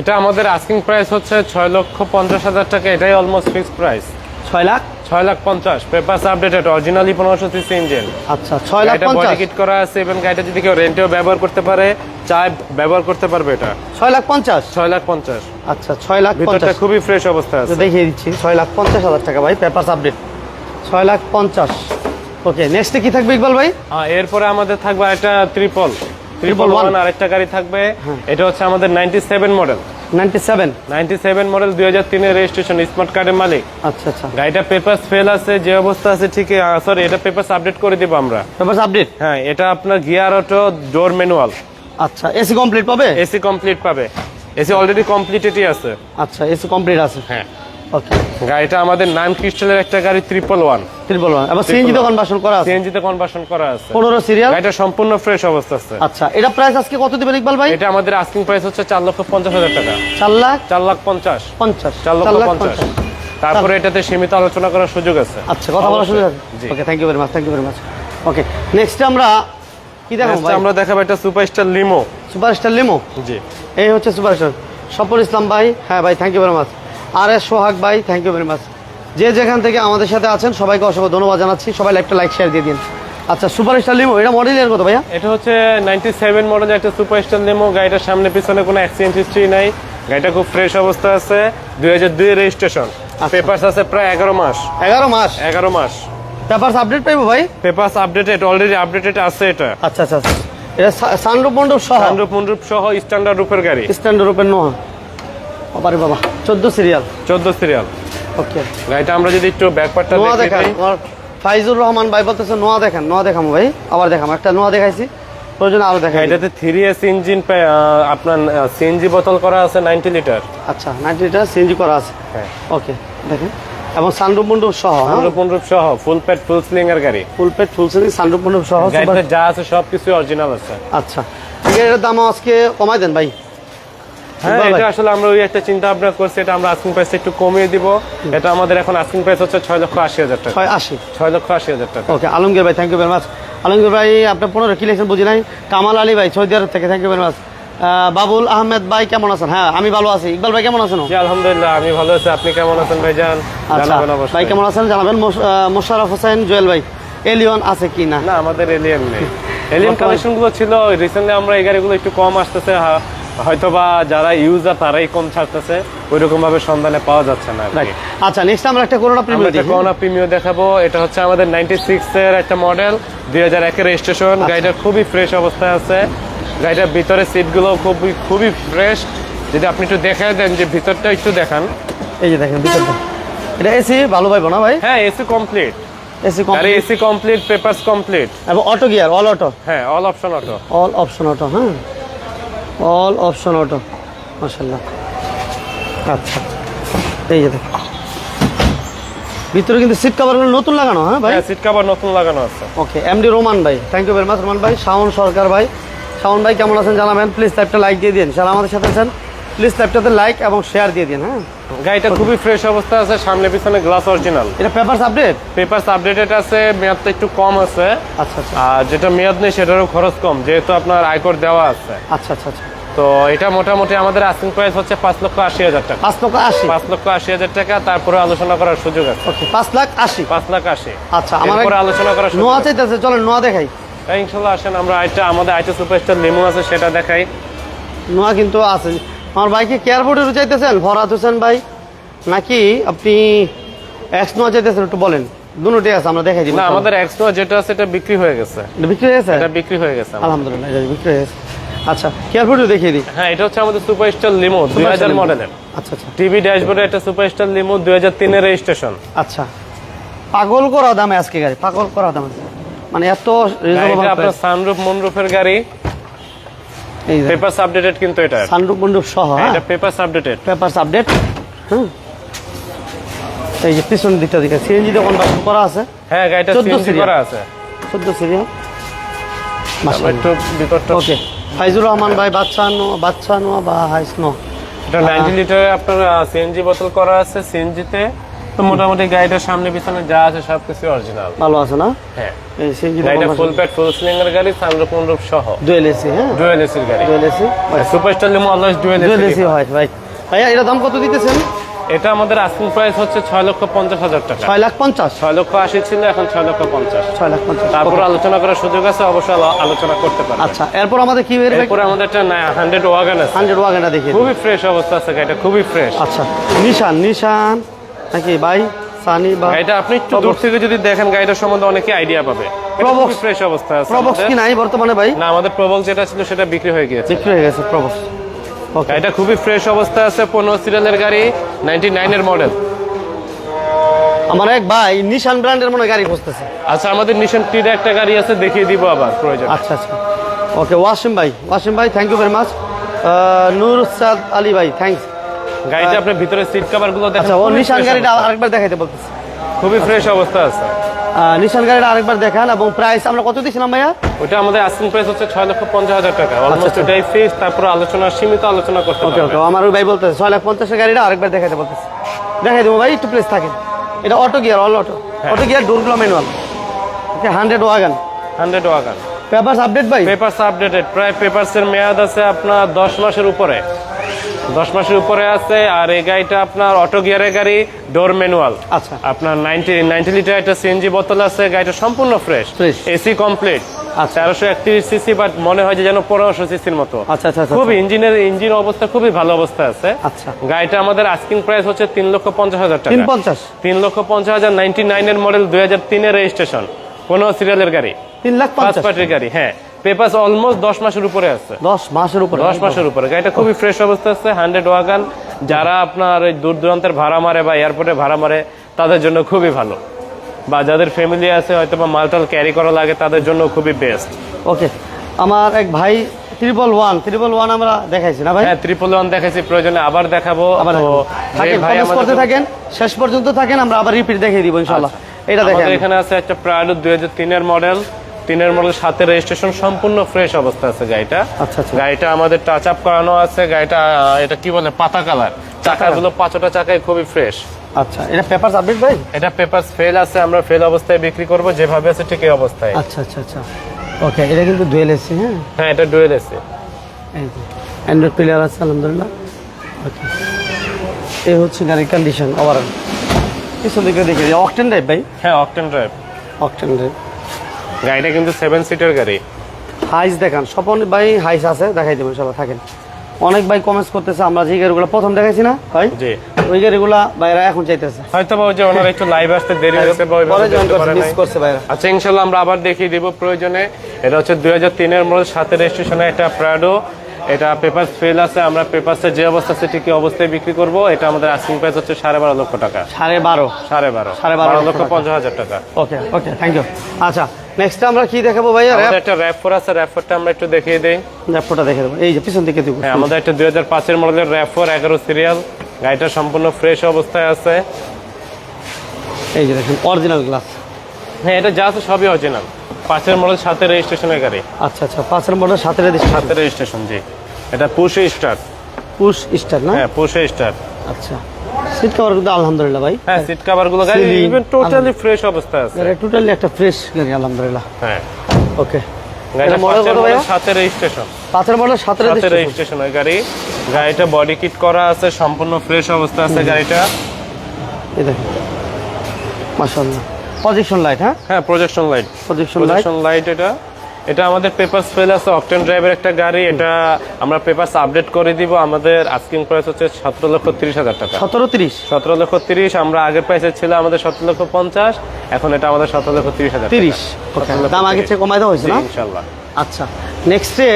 এটা আমাদের আস্কিং প্রাইস হচ্ছে ছয় লক্ষ পঞ্চাশ হাজার টাকা। এটাই অলমোস্ট ফিক্সড প্রাইস ছয় লাখ? ছয় লাখ পঞ্চাশ। পেপারস আপডেটেড অরিজিনালি পনেরোশো সিসি ইঞ্জিন। আচ্ছা ছয় লাখ বডি কিট করা আছে এবং গাড়িটা যদি কেউ রেন্টেও ব্যবহার করতে পারে চায় ব্যবহার করতে পারবে এটা। ছয় লাখ পঞ্চাশ? ছয় লাখ পঞ্চাশ। আচ্ছা ছয় লাখ ভিতরটা খুবই ফ্রেশ অবস্থায় তো আছে দেখিয়ে দিচ্ছি ছয় লাখ পঞ্চাশ হাজার টাকা ভাই পেপারস আপডেট। ছয় লাখ পঞ্চাশ। ওকে নেক্সটে কি থাকবে ইকবাল ভাই? হ্যাঁ এরপরে আমাদের থাকবে একটা ত্রিপল ট্রিপল ওয়ান আরেকটা গাড়ি থাকবে। এটা হচ্ছে আমাদের ninety seven model ninety seven? Ninety seven model দুই হাজার তিনের রেজিস্ট্রেশন স্মার্ট কার্ডের মালিক। আচ্ছা আচ্ছা। গাড়িটা পেপার ফেল আছে যে অবস্থা আছে ঠিক সরি এটা পেপার আপডেট করে দিব আমরা। পেপার আপডেট হ্যাঁ এটা আপনার গিয়ার অটো ডোর ম্যানুয়াল আচ্ছা এসি কমপ্লিট পাবে? এসি কমপ্লিট পাবে। এসি অলরেডি কমপ্লিটেডই আছে। আচ্ছা এসি কমপ্লিট আছে। হ্যাঁ। ওকে গাড়িটা আমাদের নাম ক্রিস্টালের একটা গাড়ি ট্রিপল ওয়ান ট্রিপল ওয়ান এবার সিএনজি দোকান বাসন করা আছে? সিএনজিতে কনভার্সন করা আছে। পনেরো সিরিয়াল গাড়িটা সম্পূর্ণ ফ্রেশ অবস্থা আছে। আচ্ছা এটা প্রাইস আজকে কত দিবেন ইকবাল ভাই? এটা আমাদের আস্কিং প্রাইস হচ্ছে চার লক্ষ পঞ্চাশ হাজার টাকা। চার লাখ চার লাখ পঞ্চাশ। পঞ্চাশ। চার লক্ষ পঞ্চাশ। তারপরে এটাতে সীমিত আলোচনা করার সুযোগ আছে। আচ্ছা কথা বলার সুযোগ আছে? Okay thank you very much thank you very much okay next আমরা কি দেখাবো ভাই? আমরা দেখাবো একটা superstar limo superstar limo ji. এই হচ্ছে সুপারস্টার সফর ইসলাম ভাই হ্যাঁ ভাই থ্যাংক ইউ ভেরি মাচ আর এস সোহাগ ভাই থ্যাংক ইউ ভেরি মাচ যে যেখান থেকে আমাদের সাথে আছেন সবাইকে অসংখ্য ধন্যবাদ জানাচ্ছি। সবাই একটা লাইক শেয়ার দিয়ে দিন। আচ্ছা সুপারস্টার লিমো এটা মডেল মডেলের কত ভাইয়া? এটা হচ্ছে নাইনটি সেভেন মডেলের একটা সুপারস্টার লিমো গাড়িটার সামনে পিছনে কোনো অ্যাক্সিডেন্ট হিস্ট্রি নাই। গাড়িটা খুব ফ্রেশ অবস্থা আছে। দুই হাজার দুই রেজিস্ট্রেশন পেপারস আছে প্রায় এগারো মাস। এগারো মাস? এগারো মাস। পেপারস আপডেট পাইবো ভাই? পেপারস আপডেটেড অলরেডি আপডেটেড আছে এটা। আচ্ছা আচ্ছা আচ্ছা। এটা সানরূপ মণ্ডপ সহ? সানরূপ মন্ডপ সহ স্ট্যান্ডার্ড রূপের গাড়ি। স্ট্যান্ডার্ড রূপের নোয়া বাবারে বাবা চোদ্দ সিরিয়াল চোদ্দ সিরিয়াল ওকে। গাড়িটা আমরা যদি একটু ব্যাকপার্টটা নোয়া দেখে ফাইজুর রহমান ভাই বলতেছে নোয়া দেখান নোয়া দেখাম ভাই আবার দেখাম। একটা নোয়া দেখাইছি প্রয়োজন আরও দেখাই এটাতে থ্রি এস ইঞ্জিন আপনার সিএনজি বোতল করা আছে নাইনটি লিটার আচ্ছা নাইনটি লিটার সিএনজি করা আছে। হ্যাঁ। ওকে দেখেন। এবং সানরূপ মণ্ডপ সহ সানরূপ মন্ডপ সহ ফুল প্যাড ফুল স্লিং এর গাড়ি। ফুল পেট ফুল সিলিং সানরূপ মণ্ডপ সহ যা আছে সবকিছু অরিজিনাল আছে। আচ্ছা। ঠিক আছে, এটার দাম আজকে কমাই দেন ভাই। হ্যাঁ এটা আসলে আমরা ওই একটা চিন্তা ভাবনা করছি এটা আমরা আস্কিং প্রাইস একটু কমিয়ে দিব। এটা আমাদের এখন আস্কিং প্রাইস হচ্ছে ছয় লক্ষ আশি হাজার টাকা। ছয় আশি? ছয় লক্ষ আশি হাজার টাকা। ওকে আলমগীর ভাই thank you very much Alamgir ভাই আপনার পনেরো কি লিখছেন বুঝি নাই? কামাল আলী ভাই সৌদি আরব থেকে thank you very much Babul Ahmed ভাই কেমন আছেন? হ্যাঁ আমি ভালো আছি। ইকবাল ভাই কেমন আছেন? আলহামদুলিল্লাহ আমি ভালো আছি। আপনি কেমন আছেন ভাইজান আচ্ছা ভাই কেমন আছেন? জানাবেন। মোশ- আহ, মোশাররফ হোসেন জুয়েল ভাই এলিয়ন আছে কি না? না আমাদের এলিয়েন নেই। এলিয়েন বর্তমানে- কালেকশনগুলো ছিল রিসেন্টলি আমরা এই গাড়িগুলো একটু কম আসতেছে। হা- হয়তো বা যারা ইউজার তারাই কম ছাড়তেছে ওই রকম ভাবে সন্ধানে পাওয়া যাচ্ছে না আচ্ছা নেক্সট আমরা একটা করোনা একটা দেখি। করোনা প্রিমিও দেখাবো এটা হচ্ছে আমাদের নাইনটি সিক্স এর একটা মডেল দুই হাজার একের রেজিস্ট্রেশন গাড়িটা খুবই ফ্রেশ অবস্থায় আছে। গাড়িটার ভিতরে সিটগুলো খুবই খুবই ফ্রেশ যদি আপনি একটু দেখে দেন যে ভিতরটা একটু দেখান। এই যে দেখেন ভিতরটা। এটা এসি ভালো পাইবো না ভাই? হ্যাঁ এসি কমপ্লিট এসি গাড়ি এসি কমপ্লিট পেপারস কমপ্লিট এবং অটো গিয়ার অল অটো হ্যাঁ all option auto all option auto হ্যাঁ। অল অপশন অটো মাসাল্লাহ আচ্ছা। এই যে দেখেন ভিতরে কিন্তু সিট কভারগুলো নতুন লাগানো হ্যাঁ ভাই? হ্যাঁ সিট কভার নতুন লাগানো আছে। ওকে এমডি রোমান ভাই। Thank you very much Roman ভাই। শাওন সরকার ভাই। শাওন ভাই কেমন আছেন জানাবেন? প্লিজ লাইভটা লাইক দিয়ে দিন যারা আমাদের সাথে আছেন প্লিজ লাইভটাতে লাইক এবং শেয়ার দিয়ে দিন হ্যাঁ? গাড়িটা খুবই ফ্রেশ অবস্থা আছে সামনে পিছনে গ্লাস অরিজিনাল এটা পেপারস আপডেট পেপারস আপডেটেড আছে মেয়াদটা একটু কম আছে। আচ্ছা আচ্ছা। আর যেটা মেয়াদ নেই সেটারও খরচ কম যেহেতু আপনার আয়কর দেওয়া আছে। আচ্ছা আচ্ছা আচ্ছা। তো এটা মোটামুটি আমাদের আস্কিং প্রাইস হচ্ছে পাঁচ লক্ষ আশি হাজার টাকা। পাঁচ লক্ষ আশি? পাঁচ লক্ষ আশি হাজার টাকা তারপরে আলোচনা করার সুযোগ আছে। পাঁচ লাখ আশি? পাঁচ লাখ আশি। আচ্ছা আমার আলোচনা করার নোয়া। চাইতেছে চলেন নোয়া দেখাই। ইনশাল্লাহ আসেন আমরা আইটা আমাদের আইটা সুপারস্টার লিমো আছে সেটা দেখাই। নোয়া কিন্তু আছে। আমার ভাইকে কেয়ারবোর্ডের চাইতেছেন ভরাত হোসেন ভাই? নাকি আপনি এক্স নোয়া চাইতেছেন একটু বলেন। দুটোই আছে আমরা দেখাই দিব না আমাদের এক্সট্রা যেটা আছে এটা বিক্রি হয়ে গেছে। বিক্রি হয়ে গেছে? এটা বিক্রি হয়ে গেছে আলহামদুলিল্লাহ এটা বিক্রি হয়ে গেছে। আচ্ছা কেয়ারবোর্ডও দেখিয়ে দিই। হ্যাঁ এটা হচ্ছে আমাদের সুপারস্টার লিমো দুই হাজার Limo। মডেলের। আচ্ছা আচ্ছা। টিভি ড্যাশবোর্ডে একটা সুপারস্টার লিমো দুই হাজার তিনের রেজিস্ট্রেশন আচ্ছা। পাগল করা দামে আজকে গাড়ি পাগল করা দামে। মানে এত রিজনেবল আপনার সানরুফ মনরুফের গাড়ি। এই যে। পেপারস আপডেটেড কিন্তু এটা। সানরূপ মণ্ডপ সহ হ্যাঁ, এটা পেপারস আপডেটেড পেপারস আপডেট হুম? এই যে পিছন দিকটা দিকে সিএনজি দোকান করা আছে? হ্যাঁ গাড়িটা সিএনজি করা আছে। চোদ্দ সিরিয়াল। আমরা একটু ভিতরটা ওকে ফাইজুর রহমান ভাই বাচ্চা নো বাচ্চা নোয়া বা হাইস নো। এটা নাইনটি লিটারে আপনার সিএনজি বোতল করা আছে সিএনজিতে তো। মোটামুটি গাড়িটার সামনে পিছনে যা আছে সবকিছু অরিজিনাল ভালো আছে না? হ্যাঁ। এই সিএনজি গাড়িটা ফুল প্যাড ফুল স্লিং এর গাড়ি সানরুফ মনরুফ সহ। ডুয়েল এসি হ্যাঁ? ডুয়েল এসির গাড়ি। Dual AC superstar limo always dual dual AC AC হয় ভাই। ভাইয়া এটা দাম কত দিতেছেন? এটা আমাদের আস্কিং প্রাইস হচ্ছে ছয় লক্ষ পঞ্চাশ হাজার টাকা। ছয় লাখ পঞ্চাশ। ছয় লক্ষ আশি ছিল এখন ছয় লক্ষ পঞ্চাশ। ছয় লাখ পঞ্চাশ। তারপর আলোচনা করার সুযোগ আছে অবশ্যই আলোচনা করতে পারবেন। আচ্ছা এরপর আমাদের কি বের এরপরে আমাদের একটা হান্ড্রেড ওয়াগান আছে। হান্ড্রেড ওয়াগনটা দিন। খুবই ফ্রেশ অবস্থা আছে গাড়িটা খুবই ফ্রেশ আচ্ছা নিশান নিশান। নাকি ভাই? সানি বা গাড়িটা আপনি একটু দূর থেকে যদি দেখেন গাড়িটার সম্বন্ধে অনেকে আইডিয়া পাবে। Probox। ফ্রেশ অবস্থা আছে প্রবক্স। কি নাই বর্তমানে ভাই? না আমাদের প্রবক্স যেটা ছিল সেটা বিক্রি হয়ে গিয়েছে। বিক্রি হয়ে গেছে প্রবক্স গাড়িটা খুবই ফ্রেশ অবস্থা আছে পনেরো সিরিয়ালের গাড়ি। নাইনটি নাইনের মডেল। আমার এক ভাই নিশান ব্র্যান্ডের মনে গাড়ি খুঁজতেছে। আচ্ছা আমাদের নিশান টির একটা গাড়ি আছে দেখিয়ে দিব আবার প্রয়োজন। আচ্ছা আচ্ছা। ওকে ওয়াসিম ভাই। ওয়াসিম ভাই thank you very much Noor Saad Ali ভাই থ্যাংকস গাড়িটা আপনার ভিতরে সিট কভারগুলো দেখেন আচ্ছা ও নিশান গাড়িটা। আরেকবার দেখাইতে বলতেছে। খুবই ফ্রেশ অবস্থা আছে। নিশান গাড়িটা আরেকবার দেখান এবং প্রাইস আমরা কত দিয়েছিলাম ভাইয়া? ওটা আমাদের আস্কিং প্রাইস হচ্ছে ছয় লক্ষ পঞ্চাশ হাজার টাকা। অলমোস্ট আচ্ছা। ওটাই ফিক্স তারপর আলোচনা সীমিত আলোচনা করতে ওকে ওকে আমার ওই ভাই বলতেছে ছয় লাখ পঞ্চাশের গাড়িটা আরেকবার দেখাইতে বলতেছে। দেখাই দেবো ভাই একটু প্লেস থাকেন। এটা auto gear all auto auto gear ডোরগুলো manual okay hundred wagon hundred wagon papers update ভাই? পেপারস আপডেটেড প্রায় পেপারসের মেয়াদ আছে আপনার দশ মাসের উপরে। দশ মাসের উপরে আছে আর এই গাড়িটা আপনার অটো গিয়ারের গাড়ি ডোর ম্যানুয়াল আচ্ছা। আপনার নাইনটি নাইনটি লিটার একটা সিএনজি বোতল আছে গাড়িটা সম্পূর্ণ ফ্রেশ এসি কমপ্লিট। তেরোশো একত্রিশ সিসি বাট মনে হয় যে যেন পনেরোশো সিসির মতো। আচ্ছা আচ্ছা আচ্ছা খুবই ইঞ্জিনের ইঞ্জিন অবস্থা খুবই ভালো অবস্থা আছে। আচ্ছা। গাড়িটা আমাদের আস্কিং প্রাইস হচ্ছে তিন লক্ষ পঞ্চাশ হাজার টাকা। তিন লক্ষ পঞ্চাশ হাজার নাইনটি নাইনের মডেল দুই হাজার তিনের রেজিস্ট্রেশন পনেরো সিরিয়ালের গাড়ি। তিন লাখ পাঁচ পার্টির গাড়ি হ্যাঁ। পেপাস অলমোস্ট দশ মাসের উপরে আছে। দশ মাসের উপরে? দশ মাসের উপরে। গাড়িটা খুবই ফ্রেশ অবস্থা আছে হান্ড্রেড ওয়াগান যারা আপনার ওই দূর দূরান্তের ভাড়া মারে বা এয়ারপোর্টে ভাড়া মারে তাদের জন্য খুবই ভালো। বা যাদের ফ্যামিলি আছে হয়তো বা মালটাল ক্যারি করা লাগে তাদের জন্য খুবই বেস্ট ওকে আমার এক ভাই ট্রিপল ওয়ান ট্রিপল ওয়ান আমরা দেখাইছি না ভাই? হ্যাঁ ত্রিপল ওয়ান দেখাইছি প্রয়োজনে আবার দেখাবো। করতে থাকেন শেষ পর্যন্ত থাকেন আমরা আবার রিপিট দেখিয়ে দিব ইনশাল্লাহ এটা দেখেন। এখানে আছে একটা প্রায়ড দুই হাজার তিনের মডেল তিনের মডেল সাথে রেজিস্ট্রেশন সম্পূর্ণ ফ্রেশ অবস্থা আছে গাড়িটা। আচ্ছা, আচ্ছা। গাড়িটা আমাদের টাচ আপ করানো আছে গাড়িটা এটা কি বলে পাতা কালার চাকাগুলো পাঁচটা চাকায় খুবই ফ্রেশ আচ্ছা এটা পেপারস আপডেট ভাই? এটা পেপার ফেল আছে আমরা ফেল অবস্থায় বিক্রি করব যেভাবে আছে ঠিক এই অবস্থায়। আচ্ছা আচ্ছা আচ্ছা। ওকে এটা কিন্তু ডুয়েল এসি হ্যাঁ? হ্যাঁ এটা ডুয়েল যে অ্যান্ড্রয়েড প্লেয়ার আছে আলহামদুলিল্লাহ। ওকে এই হচ্ছে গাড়ির কন্ডিশন ওভারঅল পিছন দিকে দেখে অকটেন ড্রাইভ ভাই? হ্যাঁ অকটেন ড্রাইভ অকটেন ড্রাইভ গাড়িটা কিন্তু সেভেন সিটার গাড়ি। হাইস দেখান। স্বপন ভাই হাইস আছে দেখাই দেবেন ইনশাল্লাহ থাকেন। অনেক ভাই কমেন্টস করতেছে আমরা যে গাড়িগুলো প্রথম দেখাইছি না ভাই? জি। ওই গাড়িগুলা ভাইরা এখন চাইতেছে। হয়তো বা ওই যে ওনারা একটু লাইভ আসতে দেরি হয়েছে বা পরে জয়েন পারে মিস করছে ভাইরা। আচ্ছা ইনশাল্লাহ আমরা আবার দেখিয়ে দিব প্রয়োজনে। এটা হচ্ছে দুই হাজার তিনের মডেল সাথে রেজিস্ট্রেশনে একটা প্রাডো এটা পেপার ফেল আছে। আমরা পেপারসে যে অবস্থা আছে ঠিকই অবস্থায় বিক্রি করব। এটা আমাদের আস্কিং প্রাইস হচ্ছে সাড়ে বারো লক্ষ টাকা। সাড়ে বারো। সাড়ে বারো। সাড়ে বারো লক্ষ। পঞ্চাশ হাজার টাকা। ওকে ওকে থ্যাংক ইউ আচ্ছা নেক্সট আমরা কি দেখাবো ভাইয়া? আমাদের একটা র্যাপ ফোর আছে র‍্যাপরটা আমরা একটু দেখিয়ে দিই। র্যাপটা দেখে দেবো। এই যে পিছন দিকে দিব হ্যাঁ আমাদের একটা দুই হাজার পাঁচের মডেলের র্যাপ ফোর এগারো সিরিয়াল গাড়িটা সম্পূর্ণ ফ্রেশ অবস্থায় আছে। এই যে দেখেন অরিজিনাল গ্লাস হ্যাঁ এটা যা আছে সবই অরিজিনাল পাঁচের মডেল সাথে রেজিস্ট্রেশনের গাড়ি। আচ্ছা আচ্ছা পাঁচের মডেল সাথে সাথে রেজিস্ট্রেশন জি। এটা পুষে স্টার্ট পুশ স্টার না? হ্যাঁ পুষে স্টার্ট আচ্ছা। সিট কভার কিন্তু আলহামদুলিল্লাহ ভাই। হ্যাঁ সিট কভারগুলো গাড়ি ইভেন টোটালি ফ্রেশ অবস্থায় আছে। গাড়ি টোটালি একটা ফ্রেশ গাড়ি আলহামদুলিল্লাহ। হ্যাঁ। ওকে গাড়িটা পাঁচের কত model সাথে রেজিস্ট্রেশন পাঁচের মডেল সাথে রেজিস্ট্রেশন ওই গাড়ি। গাড়িটা বডি কিট করা আছে সম্পূর্ণ ফ্রেশ অবস্থা আছে গাড়িটা। এই দেখেন। মাশাআল্লাহ। পজিশন লাইট হ্যাঁ? হ্যাঁ projection light projection light projection light এটা। এটা আমাদের পেপার ফেল আছে অকটেন ড্রাইভের একটা গাড়ি এটা আমরা পেপারস আপডেট করে দিব। আমাদের আস্কিং প্রাইস হচ্ছে সতেরো লক্ষ তিরিশ হাজার টাকা। সতেরো তিরিশ? সতেরো লক্ষ তিরিশ আমরা আগের প্রাইসে ছিল আমাদের সতেরো লক্ষ পঞ্চাশ এখন এটা আমাদের সতেরো লক্ষ তিরিশ হাজার। তিরিশ দাম আগে চেয়ে কমাই দেওয়া হয়েছে ইনশাল্লাহ। আচ্ছা নেক্সটে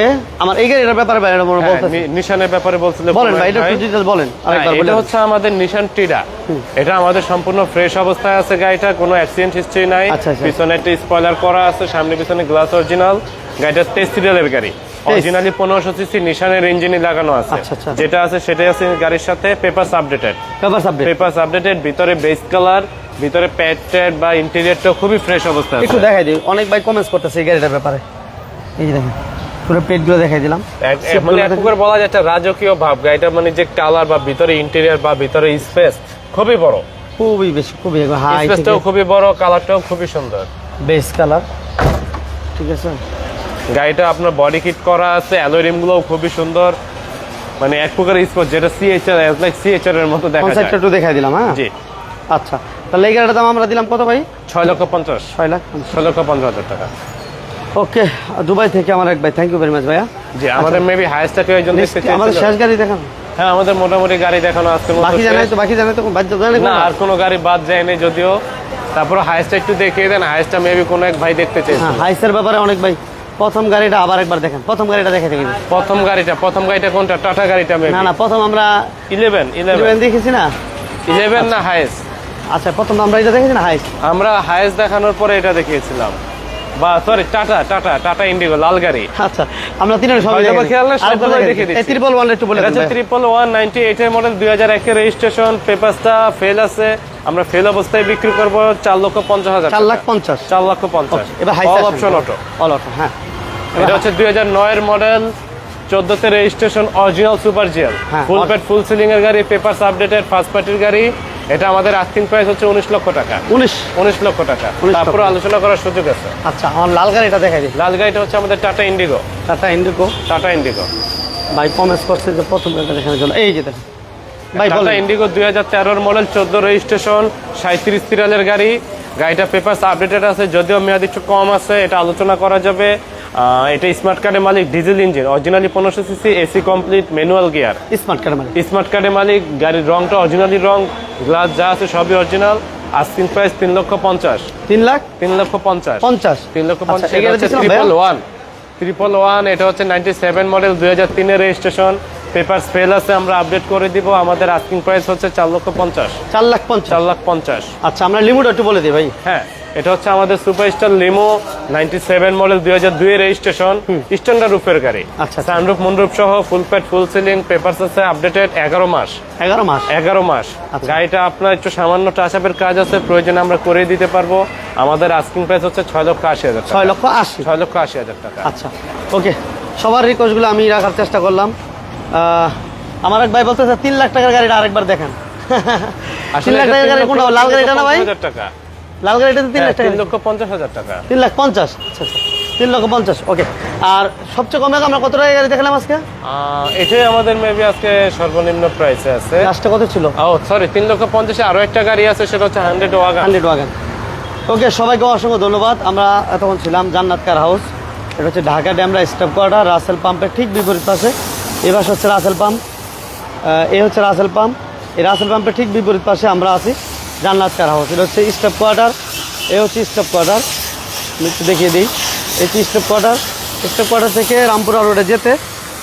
আমার এই গাড়িটার ব্যাপারে ভাই এটা হ্যাঁ, নিশানের ব্যাপারে বলছিল বলেন ভাই এটা একটু ডিটেল বলেন হ্যাঁ, এটা হচ্ছে আমাদের নিশান টিডা। এটা আমাদের সম্পূর্ণ ফ্রেশ অবস্থায় আছে গাড়িটা কোনো অ্যাক্সিডেন্ট হিস্ট্রি নাই। আচ্ছা, আচ্ছা। পিছনে একটা স্পয়লার করা আছে সামনে পিছনে গ্লাস অরিজিনাল গাড়িটা সিরিয়ালের গাড়ি। অরিজিনালি পনেরোশো সিসি নিশানের ইঞ্জিনই লাগানো আছে। আচ্ছা। যেটা আছে সেটাই আছে গাড়ির সাথে পেপারস আপডেটেড পেপার আপডেটেড ভিতরে বেস কালার ভিতরে প্যাড বা ইন্টেরিয়রটা খুবই ফ্রেশ অবস্থা একটু দেখাই দিই অনেক ভাই কমেন্টস করতেছে এই গাড়িটার ব্যাপারে। এই যে দেখেন পুরো পেটগুলো দেখাই দিলাম। মানে এক প্রকার বলা যায় একটা রাজকীয় ভাব গাড়িটা মানে যে কালার বা ভিতরে ইন্টেরিয়র বা ভিতরে স্পেস খুবই বড়। খুবই বেশি খুবই হাই স্পেসটাও খুবই বড় কালারটাও খুবই সুন্দর। বেস কালার ঠিক আছে? গাড়িটা আপনার বডি কিট করা আছে অ্যালোরিম গুলোও খুবই সুন্দর। মানে এক প্রকার স্পোর্ট যেটা সিএচআর এজ লাইক সিএচআর এর মতো দেখা যায়। একটু দেখাই দিলাম হ্যাঁ? জি। আচ্ছা তাহলে এই গাড়িটার দাম আমরা দিলাম কত ভাই? ছয় লক্ষ পঞ্চাশ। ছয় লাখ ছয় লক্ষ পঞ্চাশ হাজার টাকা। ওকে দুবাই থেকে আমার এক ভাই থ্যাংক ইউ ভেরি মাচ ভাইয়া। জি আমাদের মেবি হাইস্টটা কেউ একজন দেখতে আমাদের শেষ গাড়ি দেখান। হ্যাঁ আমাদের মোটামুটি গাড়ি দেখানো আজকের মতো বাকি। জানাই তো বাকি জানাই তো বাদ জানাই না আর কোনো গাড়ি বাদ যায়নি যদিও। তারপর হাইস্টটা একটু দেখিয়ে দেন হাইস্টটা মেবি কোনো এক ভাই দেখতে চাই হ্যাঁ হাইসের ব্যাপারে অনেক ভাই। প্রথম গাড়িটা আবার একবার দেখেন প্রথম গাড়িটা দেখে দেখি প্রথম গাড়িটা প্রথম গাড়িটা কোনটা? টাটা গাড়িটা মেবি না না প্রথম আমরা ইলেভেন ইলেভেন ইলেভেন দেখেছি না? ইলেভেন না হাইস্ট আচ্ছা প্রথম আমরা এটা দেখেছি না হাইস আমরা হাইস্ট দেখানোর পরে এটা দেখিয়েছিলাম। বা সরি টাটা টাটা টাটা ইন্ডিগো লাল গাড়ি। আচ্ছা আমরা তিনের হয়তো খেয়াল দেখেছি। দেখিয়ে দিচ্ছি। ওয়ান একটু বলে ভাই। ট্রিপল ওয়ান নাইনটি এইটের মডেল দুই হাজার একের রেজিস্ট্রেশন পেপারসটা ফেল আছে। আমরা ফেল অবস্থায় বিক্রি করব চার লক্ষ পঞ্চাশ হাজার চার লাখ পঞ্চাশ। চার লক্ষ পঞ্চাশ। এবার all option auto all auto হ্যাঁ। এটা হচ্ছে দুই হাজার নয়ের মডেল চোদ্দতে রেজিস্ট্রেশন অরিজিনাল সুপার হ্যাঁ, ফুল প্যাড ফুল সিলিং এর গাড়ি পেপারস আপডেটেড ফার্স্ট পার্টির গাড়ি। এটা আমাদের আস্কিং প্রাইস হচ্ছে উনিশ লক্ষ টাকা। উনিশ? উনিশ লক্ষ টাকা। 19 লক্ষ। তারপর আলোচনা করার সুযোগ আছে। আচ্ছা আমার লাল গাড়িটা দেখাই দিই। লাল গাড়িটা হচ্ছে আমাদের Tata Indigo Tata Indigo Tata Indigo ভাই কমেন্স করছে যে প্রথম দেখানোর জন্য। এই যে দেখেন। ভাই টাটা ইন্ডিগো দুই হাজার তেরোর মডেল চোদ্দ রেজিস্ট্রেশন সাঁত্রিশ তিরালের গাড়ি। গাড়িটা পেপারস আপডেটেড আছে যদিও মেয়াদ একটু কম আছে এটা আলোচনা করা যাবে। এটা স্মার্ট কার্ডের মালিক ডিজেল ইঞ্জিন অরিজিনালি পনেরোশো CC AC complete manual gear smart কার্ডের মালিক। স্মার্ট কার্ডের মালিক গাড়ির রংটা অরিজিনালি রং গ্লাস যা আছে সবই অরিজিনাল আস্কিং প্রাইস তিন লক্ষ পঞ্চাশ। তিন লাখ? তিন লক্ষ পঞ্চাশ। পঞ্চাশ। তিন লক্ষ আচ্ছা, পঞ্চাশ ট্রিপল ওয়ান ট্রিপল ওয়ান এটা হচ্ছে নাইনটি সেভেন মডেল দুই হাজার তিনের রেজিস্ট্রেশন পেপার ফেল আছে আমরা আপডেট করে দিব। আমাদের আস্কিং প্রাইস হচ্ছে চার লক্ষ পঞ্চাশ। চার লাখ পঞ্চাশ? চার লাখ পঞ্চাশ। আচ্ছা আমরা লিমিট একটু বলে দিই ভাই। হ্যাঁ এটা হচ্ছে আমাদের superstar limo ninety seven model দুই হাজার দুই রেজিস্ট্রেশন স্ট্যান্ডার্ড রুফের গাড়ি। আচ্ছা। সানরুফ মুনরুফ সহ full pad full ceiling papers আছে আপডেটেড এগারো মাস। এগারো মাস? এগারো মাস। আচ্ছা। গাড়িটা আপনার একটু সামান্য টাচাপের কাজ আছে প্রয়োজনে আমরা করে দিতে পারব। আমাদের আস্কিং প্রাইস হচ্ছে ছয় লক্ষ আশি হাজার ছয় লক্ষ আশি। ছয় লক্ষ আশি হাজার টাকা। আচ্ছা ওকে। সবার রিকোয়েস্টগুলো আমি রাখার চেষ্টা করলাম। আমার এক ভাই বলতেছে তিন লাখ টাকার গাড়িটা আরেকবার দেখেন। তিন লাখ টাকার গাড়ি কোনটা লাল গাড়িটা না ভাই? টাকা। লাল গাড়িটা তিন হ্যাঁ, লাখ টাকা তিন লক্ষ পঞ্চাশ হাজার টাকা। তিন লাখ পঞ্চাশ। আচ্ছা আচ্ছা। তিন লক্ষ পঞ্চাশ ওকে। আর সবচেয়ে কমে আমরা কত টাকা গাড়ি দেখলাম আজকে? এটাই আমাদের মেবি আজকে সর্বনিম্ন প্রাইসে আছে। লাস্টে কত ছিল? ও সরি তিন লক্ষ পঞ্চাশে আরও একটা গাড়ি আছে সেটা হচ্ছে hundred wagon hundred wagon okay সবাইকে অসংখ্য ধন্যবাদ। আমরা এতক্ষণ ছিলাম জান্নাত কার হাউস। এটা হচ্ছে ঢাকা ড্যামরা স্টাফ কোয়ার্টার রাসেল পাম্পের ঠিক বিপরীত পাশে। পাশে হচ্ছে রাসেল পাম্প। এই হচ্ছে রাসেল পাম্প। এই রাসেল পাম্পের ঠিক বিপরীত পাশে আমরা আছি জান্নাত কার হাউস। এটা হচ্ছে স্টাফ কোয়ার্টার। এ হচ্ছে স্টাফ কোয়ার্টার। একটু দেখিয়ে দিই। হচ্ছে স্টাফ কোয়ার্টার। স্টাফ কোয়ার্টার থেকে রামপুরা রোডে যেতে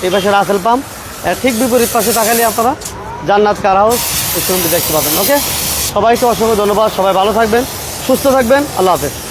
এই পাশে রাসেল পাম্প। ঠিক বিপরীত পাশে তাকালে আপনারা জান্নাত কার হাউস। শোরুমটি দেখতে পাবেন, ওকে? সবাইকে অসংখ্য ধন্যবাদ। সবাই ভালো থাকবেন, সুস্থ থাকবেন। আল্লাহ হাফেজ।